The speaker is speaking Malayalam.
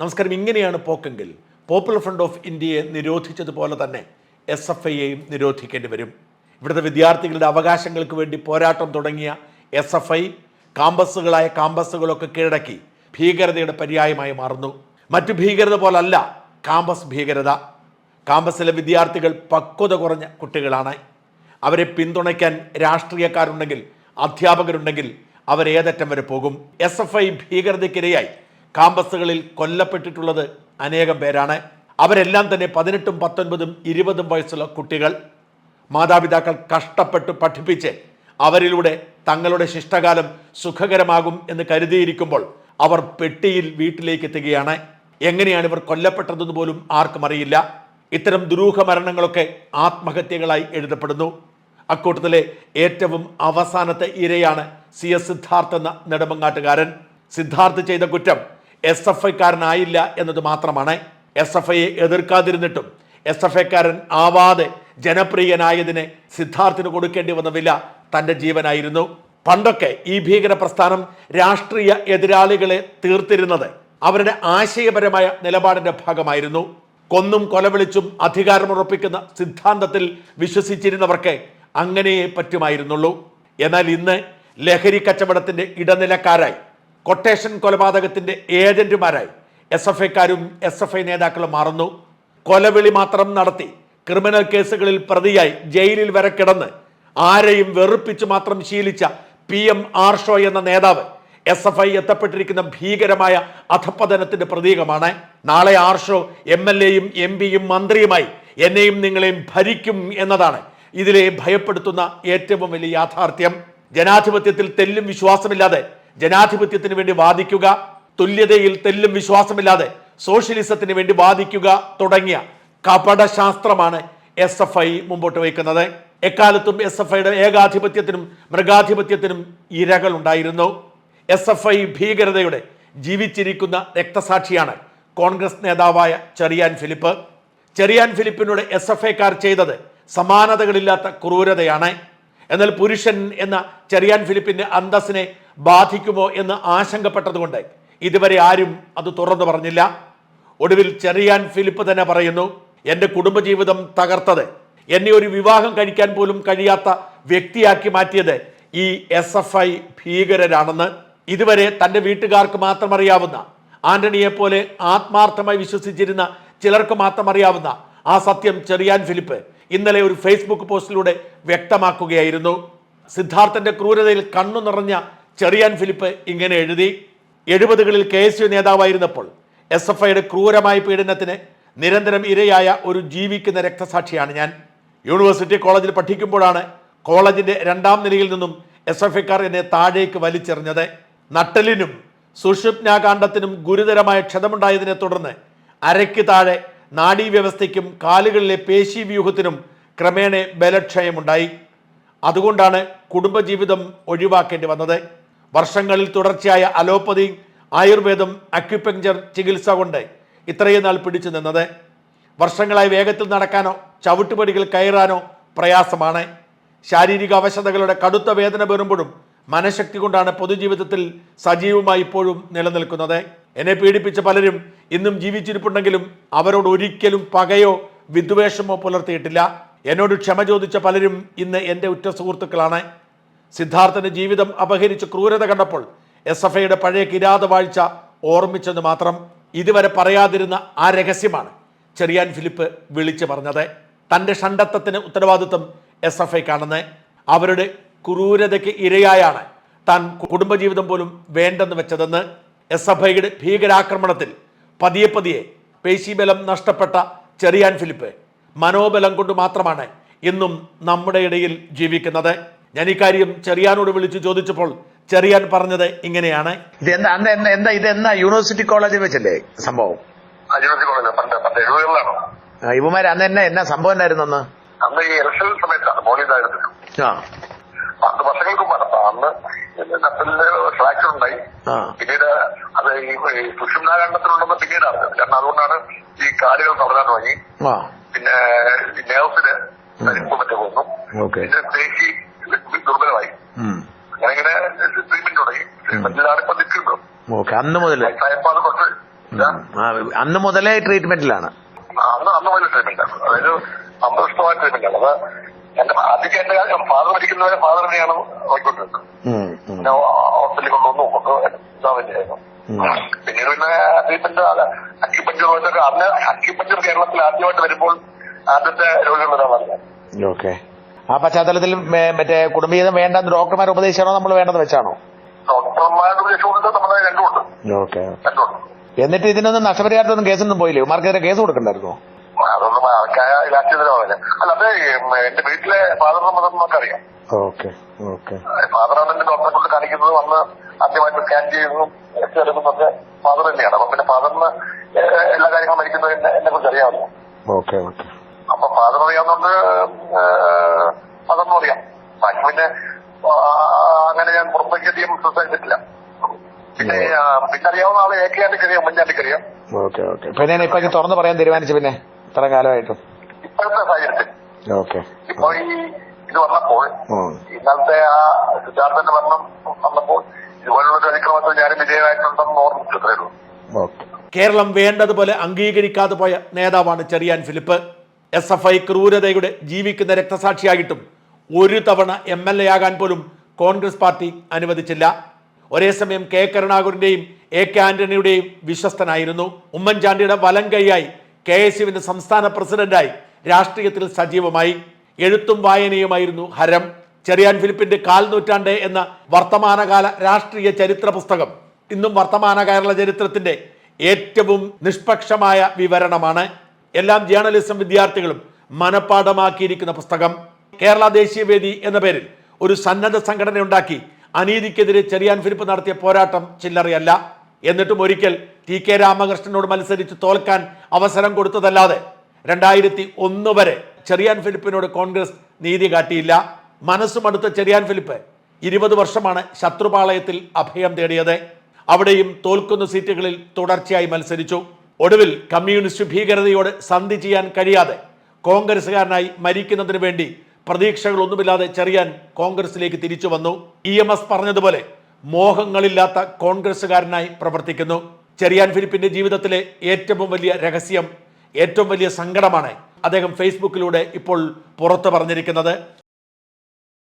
നമസ്കാരം. ഇങ്ങനെയാണ് പോക്കെങ്കിൽ പോപ്പുലർ ഫ്രണ്ട് ഓഫ് ഇന്ത്യയെ നിരോധിച്ചതുപോലെ തന്നെ എസ് എഫ് ഐയെയും നിരോധിക്കേണ്ടി വരും. ഇവിടുത്തെ വിദ്യാർത്ഥികളുടെ അവകാശങ്ങൾക്ക് വേണ്ടി പോരാട്ടം തുടങ്ങിയ എസ് എഫ് ഐ കാമ്പസുകളായ കാമ്പസുകളൊക്കെ കീഴടക്കി ഭീകരതയുടെ പര്യായമായി മാറുന്നു. മറ്റു ഭീകരത പോലല്ല കാമ്പസ് ഭീകരത. കാമ്പസിലെ വിദ്യാർത്ഥികൾ പക്വത കുറഞ്ഞ കുട്ടികളാണ്. അവരെ പിന്തുണയ്ക്കാൻ രാഷ്ട്രീയക്കാരുണ്ടെങ്കിൽ അധ്യാപകരുണ്ടെങ്കിൽ അവരേതറ്റം വരെ പോകും. എസ് എഫ് ഐ ഭീകരതയ്ക്കിരയായി കാമ്പസുകളിൽ കൊല്ലപ്പെട്ടിട്ടുള്ളത് അനേകം പേരാണ്. അവരെല്ലാം തന്നെ പതിനെട്ടും പത്തൊൻപതും ഇരുപതും വയസ്സുള്ള കുട്ടികൾ. മാതാപിതാക്കൾ കഷ്ടപ്പെട്ട് പഠിപ്പിച്ച് അവരിലൂടെ തങ്ങളുടെ ശിഷ്ടകാലം സുഖകരമാകും എന്ന് കരുതിയിരിക്കുമ്പോൾ അവർ പെട്ടിയിൽ വീട്ടിലേക്ക് എത്തുകയാണ്. എങ്ങനെയാണ് ഇവർ കൊല്ലപ്പെട്ടതെന്ന് പോലും ആർക്കും അറിയില്ല. ഇത്തരം ദുരൂഹ മരണങ്ങളൊക്കെ ആത്മഹത്യകളായി എഴുതപ്പെടുന്നു. അക്കൂട്ടത്തിലെ ഏറ്റവും അവസാനത്തെ ഇരയാണ് സി എസ് സിദ്ധാർത്ഥ് എന്ന നെടുമങ്ങാട്ടുകാരൻ. സിദ്ധാർത്ഥ് ചെയ്ത കുറ്റം എസ് എഫ് ഐക്കാരനായില്ല എന്നത് മാത്രമാണ് എസ് എഫ് ഐയെ എതിർക്കാതിരുന്നിട്ടും എസ് എഫ് ഐക്കാരൻ ആവാതെ ജനപ്രിയനായതിന് സിദ്ധാർത്ഥിന് കൊടുക്കേണ്ടി വന്ന വില തന്റെ ജീവനായിരുന്നു. പണ്ടൊക്കെ ഈ ഭീകര പ്രസ്ഥാനം രാഷ്ട്രീയ എതിരാളികളെ തീർത്തിരുന്നത് അവരുടെ ആശയപരമായ നിലപാടിന്റെ ഭാഗമായിരുന്നു. കൊന്നും കൊലവിളിച്ചും അധികാരമുറപ്പിക്കുന്ന സിദ്ധാന്തത്തിൽ വിശ്വസിച്ചിരുന്നവർക്ക് അങ്ങനെയേ പറ്റുമായിരുന്നുള്ളൂ. എന്നാൽ ഇന്ന് ലഹരി കച്ചവടത്തിന്റെ ഇടനിലക്കാരായി കൊട്ടേഷൻ കൊലപാതകത്തിന്റെ ഏജന്റുമാരായി. എസ് എഫ് ഐക്കാരും എസ് എഫ് ഐ നേതാക്കളും മാറുന്നു. കൊലവിളി മാത്രം നടത്തി ക്രിമിനൽ കേസുകളിൽ പ്രതിയായി ജയിലിൽ വരെ കിടന്ന് ആരെയും വെറുപ്പിച്ച് മാത്രം ശീലിച്ച പി എം ആർഷോ എന്ന നേതാവ് എസ് എഫ് ഐ എത്തപ്പെട്ടിരിക്കുന്ന ഭീകരമായ അധപ്പതനത്തിന്റെ പ്രതീകമാണ്. നാളെ ആർഷോ എം എൽ എയും എം പിയും മന്ത്രിയുമായി എന്നെയും നിങ്ങളെയും ഭരിക്കും എന്നതാണ് ഇതിലെ ഭയപ്പെടുത്തുന്ന ഏറ്റവും വലിയ യാഥാർത്ഥ്യം. ജനാധിപത്യത്തിൽ തെല്ലും വിശ്വാസമില്ലാതെ ജനാധിപത്യത്തിന് വേണ്ടി വാദിക്കുക തുല്യതയിൽ തെല്ലും വിശ്വാസമില്ലാതെ സോഷ്യലിസത്തിന് വേണ്ടി വാദിക്കുക തുടങ്ങിയ കപടശാസ്ത്രമാണ് എസ് എഫ് ഐ മുമ്പോട്ട് വയ്ക്കുന്നത്. എക്കാലത്തും എസ് എഫ് ഐയുടെ ഏകാധിപത്യത്തിനും മൃഗാധിപത്യത്തിനും ഇരകൾ ഉണ്ടായിരുന്നു എസ് എഫ് ഐ ഭീകരതയുടെ ജീവിച്ചിരിക്കുന്ന രക്തസാക്ഷിയാണ് കോൺഗ്രസ് നേതാവായ ചെറിയാൻ ഫിലിപ്പ്. ചെറിയാൻ ഫിലിപ്പിനോട് എസ് എഫ് ഐക്കാർ ചെയ്തത് സമാനതകളില്ലാത്ത ക്രൂരതയാണ്. എന്നാൽ പുരുഷൻ എന്ന ചെറിയാൻ ഫിലിപ്പിന്റെ അന്തസ്സിനെ ബാധിക്കുമോ എന്ന് ആശങ്കപ്പെട്ടതുകൊണ്ട് ഇതുവരെ ആരും അത് തുറന്നു പറഞ്ഞില്ല. ഒടുവിൽ ചെറിയാൻ ഫിലിപ്പ് തന്നെ പറയുന്നു എന്റെ കുടുംബജീവിതം തകർത്തത് എന്നെ ഒരു വിവാഹം കഴിക്കാൻ പോലും കഴിയാത്ത വ്യക്തിയാക്കി മാറ്റിയത് ഈ എസ് എഫ് ഐ ഭീകരരാണെന്ന്. ഇതുവരെ തന്റെ വീട്ടുകാർക്ക് മാത്രം അറിയാവുന്ന ആന്റണിയെ പോലെ ആത്മാർത്ഥമായി വിശ്വസിച്ചിരുന്ന ചിലർക്ക് മാത്രം അറിയാവുന്ന ആ സത്യം ചെറിയാൻ ഫിലിപ്പ് ഇന്നലെ ഒരു ഫേസ്ബുക്ക് പോസ്റ്റിലൂടെ വ്യക്തമാക്കുകയായിരുന്നു. സിദ്ധാർത്ഥന്റെ ക്രൂരതയിൽ കണ്ണു നിറഞ്ഞ ചെറിയാൻ ഫിലിപ്പ് ഇങ്ങനെ എഴുതി എഴുപതുകളിൽ കെ എസ് യു നേതാവായിരുന്നപ്പോൾ എസ് എഫ് ഐയുടെ ക്രൂരമായ പീഡനത്തിന് നിരന്തരം ഇരയായ ഒരു ജീവിക്കുന്ന രക്തസാക്ഷിയാണ് ഞാൻ. യൂണിവേഴ്സിറ്റി കോളേജിൽ പഠിക്കുമ്പോഴാണ് കോളേജിന്റെ രണ്ടാം നിലയിൽ നിന്നും എസ് എഫ് ഐക്കാർ എന്നെ താഴേക്ക് വലിച്ചെറിഞ്ഞത്. നട്ടലിനും സുഷുപ്നാകാന്ഡത്തിനും ഗുരുതരമായ ക്ഷതമുണ്ടായതിനെ തുടർന്ന് അരയ്ക്ക് താഴെ നാഡീവ്യവസ്ഥയ്ക്കും കാലുകളിലെ പേശി വ്യൂഹത്തിനും ക്രമേണ ബലക്ഷയമുണ്ടായി. അതുകൊണ്ടാണ് കുടുംബജീവിതം ഒഴിവാക്കേണ്ടി വന്നത്. വർഷങ്ങളിൽ തുടർച്ചയായ അലോപ്പതി ആയുർവേദം അക്യുപങ്ചർ ചികിത്സ കൊണ്ട് ഇത്രയും നാൾ പിടിച്ചു നിന്നത്. വർഷങ്ങളായി വേഗത്തിൽ നടക്കാനോ ചവിട്ടുപടികൾ കയറാനോ പ്രയാസമാണ്. ശാരീരിക അവശതകളുടെ കടുത്ത വേദന വരുമ്പോഴും മനഃശക്തി കൊണ്ടാണ് പൊതുജീവിതത്തിൽ സജീവമായി ഇപ്പോഴും നിലനിൽക്കുന്നത്. എന്നെ പീഡിപ്പിച്ച പലരും ഇന്നും ജീവിച്ചിരിപ്പുണ്ടെങ്കിലും അവരോട് ഒരിക്കലും പകയോ വിദ്വേഷമോ പുലർത്തിയിട്ടില്ല. എന്നോട് ക്ഷമ ചോദിച്ച പലരും ഇന്ന് എന്റെ ഉറ്റ സുഹൃത്തുക്കളാണ്. സിദ്ധാർത്ഥന്റെ ജീവിതം അപഹരിച്ച് ക്രൂരത കണ്ടപ്പോൾ എസ് എഫ് ഐയുടെ പഴയ കിരാത വാഴ്ച ഓർമ്മിച്ചെന്ന് മാത്രം ഇതുവരെ പറയാതിരുന്ന ആ രഹസ്യമാണ് ചെറിയാൻ ഫിലിപ്പ് വിളിച്ചു പറഞ്ഞത്. തന്റെ ഷണ്ടത്വത്തിന് ഉത്തരവാദിത്വം എസ് എഫ് അവരുടെ ക്രൂരതയ്ക്ക് ഇരയായാണ് താൻ കുടുംബജീവിതം പോലും വേണ്ടെന്ന് വെച്ചതെന്ന് എസ് എഫ് ഐയുടെ ഭീകരാക്രമണത്തിൽ പതിയെ പതിയെ പേശിബലം നഷ്ടപ്പെട്ട ചെറിയാൻ ഫിലിപ്പ് മനോബലം കൊണ്ട് മാത്രമാണ് ഇന്നും നമ്മുടെ ഇടയിൽ ജീവിക്കുന്നത്. ഞാൻ ഇക്കാര്യം ചെറിയാനോട് വിളിച്ചു ചോദിച്ചപ്പോൾ ചെറിയാൻ പറഞ്ഞത് ഇങ്ങനെയാണ്. ഇത് എന്താ അന്ന് എന്താ എന്താ ഇത് എന്നാ യൂണിവേഴ്സിറ്റി കോളേജിൽ വെച്ചല്ലേ സംഭവം? അജുവർത്തി കോളേജ് പണ്ട് പണ്ട് എഴുപതുകളിലാണോ? ആ, ഇവന്മാര് അന്ന് എന്നാ എന്നാ സംഭവം എന്നായിരുന്നു അന്ന്? അന്ന് ഈ ഇലക്ഷൻ സമയത്താണ് മോളിതായിരുന്നു ആ. പത്ത് വർഷങ്ങൾക്ക് മുമ്പാണ് അപ്പൊ അന്ന് കപ്പലിന്റെ ഫ്രാക്ചർ ഉണ്ടായി. ആ. പിന്നീട് അത് ഈ സുഷുമ്നാകണ്ഡത്തിലുണ്ടെന്ന് പിന്നീട് അറിഞ്ഞത് കാരണം അതുകൊണ്ടാണ് ഈ കാലുകൾ തുടരാൻ തുടങ്ങി. ആ. പിന്നെ നേഴ്സിന് പരിപ്പ് മറ്റേ പോകുന്നു ഓക്കെ. പിന്നെ പേശി ദുർബലമായി. അങ്ങനെ ഇങ്ങനെ ട്രീറ്റ്മെന്റ് തുടങ്ങി. ട്രീറ്റ്മെന്റിലാണ് ഇപ്പൊ നിൽക്കുന്നത്. ഓക്കെ അന്ന് കുറച്ച് അന്ന് മുതലേ ട്രീറ്റ്മെന്റിലാണ് അന്ന് അന്ന് മുതൽ ട്രീറ്റ്മെന്റ് ആണ്. അതായത് അമ്പത് ട്രീറ്റ്മെന്റ് ആണ്. അത് എന്റെ ആദ്യമൊക്കെ എന്റെ ഫാദർ മരിക്കുന്നവരെ ഫാദർ തന്നെയാണ് നോക്കിക്കൊണ്ടിരുന്നത്. പിന്നെ ഹോസ്പിറ്റലിൽ കൊണ്ടുവന്നു. പിന്നീട് പിന്നെ ട്രീറ്റ്മെന്റ് അക്യുപഞ്ചർ അന്ന് അക്യുപഞ്ചർ കേരളത്തിൽ ആദ്യമായിട്ട് വരുമ്പോൾ ആദ്യത്തെ രോഗികൾ ഒരാളല്ല ഓക്കെ. ആ പശ്ചാത്തലത്തിൽ മറ്റേ കുടുംബീതം വേണ്ട ഡോക്ടർമാർ ഉപദേശിച്ചാണോ നമ്മൾ വേണ്ടെന്ന് വെച്ചാണോ? ഡോക്ടർമാരുടെ ഉപദേശമുണ്ട് നമ്മുടെ രണ്ടുമുണ്ട്. ഓക്കെ. രണ്ടുമുണ്ട്. എന്നിട്ട് ഇതിനൊന്നും നഷ്ടപരിഹാരത്തൊന്നും കേസൊന്നും പോയില്ലേ? മാർക്കെതിരെ കേസ് കൊടുക്കണ്ടായിരുന്നോ? അതൊന്നും ആൾക്കായ രാഷ്ട്രീയത്തിലാവില്ല അല്ല അത് എന്റെ വീട്ടിലെ ഫാദറിന്റെ മതം നമുക്കറിയാം. Okay okay. ഫാദറാണ് എന്റെ ഡോക്ടറെ കൊണ്ട് കാണിക്കുന്നത്. വന്ന് ആദ്യമായിട്ട് സ്കാൻ ചെയ്യുന്നതും ടെസ്റ്റ് എടുക്കുന്നതൊക്കെ ഫാദർ തന്നെയാണ്. അപ്പൊ പിന്നെ ഫാദറിന് എല്ലാ കാര്യങ്ങളും മരിക്കുന്നത് എന്നെ എന്നെ കുറിച്ച് അറിയാമല്ലോ. Okay okay. അപ്പൊ ഫാദർ അറിയാവുന്നതുകൊണ്ട് ഏഹ് അതൊന്നും അറിയാം ബാക്കി പിന്നെ ആ, അങ്ങനെ ഞാൻ പുറത്തേക്ക് അധികം സംസാരിച്ചിട്ടില്ല. പിന്നെ? ആ, പിന്നെ അറിയാവുന്ന ആളെ എ കെ ആന്റിക്കറിയാം ഉമ്മൻചാണ്ടിക്കറിയാം ഓക്കെ ഓക്കെ. പിന്നെ ഇപ്പൊ തുറന്ന് പറയാൻ തീരുമാനിച്ചു പിന്നെ? ഇത്ര കാലമായിട്ടും. ഇപ്പോഴത്തെ സാഹചര്യത്തിൽ. ഓക്കെ. ഇപ്പൊ ഈ ഇത് വന്നപ്പോൾ. ഇന്നലത്തെ ആ സിദ്ധാർത്ഥന്റെ മരണം വന്നപ്പോൾ ഇതുപോലുള്ള അതിക്രമത്തിൽ ഞാനും വിജയമായിട്ടുണ്ടെന്ന് ഓർമ്മിച്ചത്രേ ഉള്ളൂ. ഓക്കെ. കേരളം വേണ്ടതുപോലെ അംഗീകരിക്കാതെ പോയ നേതാവാണ് Cheriyan Philip. S F I ക്രൂരതയുടെ ജീവിക്കുന്ന രക്തസാക്ഷിയായിട്ടും ഒരു തവണ എം എൽ എ ആകാൻ പോലും കോൺഗ്രസ് പാർട്ടി അനുവദിച്ചില്ല. ഒരേ സമയം കെ. കരുണാകരന്റെയും എ. കെ. ആന്റണിയുടെയും വിശ്വസ്തനായിരുന്നു. ഉമ്മൻചാണ്ടിയുടെ വലം കൈയായി കെ. എസ്. യുവിന്റെ സംസ്ഥാന പ്രസിഡന്റായി രാഷ്ട്രീയത്തിൽ സജീവമായി. എഴുത്തും വായനയുമായിരുന്നു ഹരം. ചെറിയാൻ ഫിലിപ്പിന്റെ കാൽ നൂറ്റാണ്ട് എന്ന വർത്തമാനകാല രാഷ്ട്രീയ ചരിത്ര പുസ്തകം ഇന്നും വർത്തമാനകാല ചരിത്രത്തിന്റെ ഏറ്റവും നിഷ്പക്ഷമായ വിവരണമാണ്. എല്ലാം ജേർണലിസം വിദ്യാർത്ഥികളും മനഃപ്പാഠമാക്കിയിരിക്കുന്ന പുസ്തകം. കേരള ദേശീയവേദി എന്ന പേരിൽ ഒരു സന്നദ്ധ സംഘടന ഉണ്ടാക്കി അനീതിക്കെതിരെ ചെറിയാൻ ഫിലിപ്പ് നടത്തിയ പോരാട്ടം ചില്ലറയല്ല. എന്നിട്ടും ഒരിക്കൽ ടി കെ രാമകൃഷ്ണനോട് മത്സരിച്ച് തോൽക്കാൻ അവസരം കൊടുത്തതല്ലാതെ രണ്ടായിരത്തി ഒന്ന് വരെ ചെറിയാൻ ഫിലിപ്പിനോട് കോൺഗ്രസ് നീതി കാട്ടിയില്ല. മനസ്സുമടുത്ത ചെറിയാൻ ഫിലിപ്പ് ഇരുപത് വർഷമാണ് ശത്രുപാളയത്തിൽ അഭയം തേടിയത്. അവിടെയും തോൽക്കുന്ന സീറ്റുകളിൽ തുടർച്ചയായി മത്സരിച്ചു. ഒടുവിൽ കമ്മ്യൂണിസ്റ്റ് ഭീകരതയോട് സന്ധി ചെയ്യാൻ കഴിയാതെ കോൺഗ്രസ്സുകാരനായി മരിക്കുന്നതിന് വേണ്ടി പ്രതീക്ഷകളൊന്നുമില്ലാതെ ചെറിയാൻ കോൺഗ്രസിലേക്ക് തിരിച്ചു വന്നു. ഇ എം എസ് പറഞ്ഞതുപോലെ മോഹങ്ങളില്ലാത്ത കോൺഗ്രസുകാരനായി പ്രവർത്തിക്കുന്നു. ചെറിയാൻ ഫിലിപ്പിന്റെ ജീവിതത്തിലെ ഏറ്റവും വലിയ രഹസ്യം ഏറ്റവും വലിയ സങ്കടമാണ് അദ്ദേഹം ഫേസ്ബുക്കിലൂടെ ഇപ്പോൾ പുറത്തു പറഞ്ഞിരിക്കുന്നത്.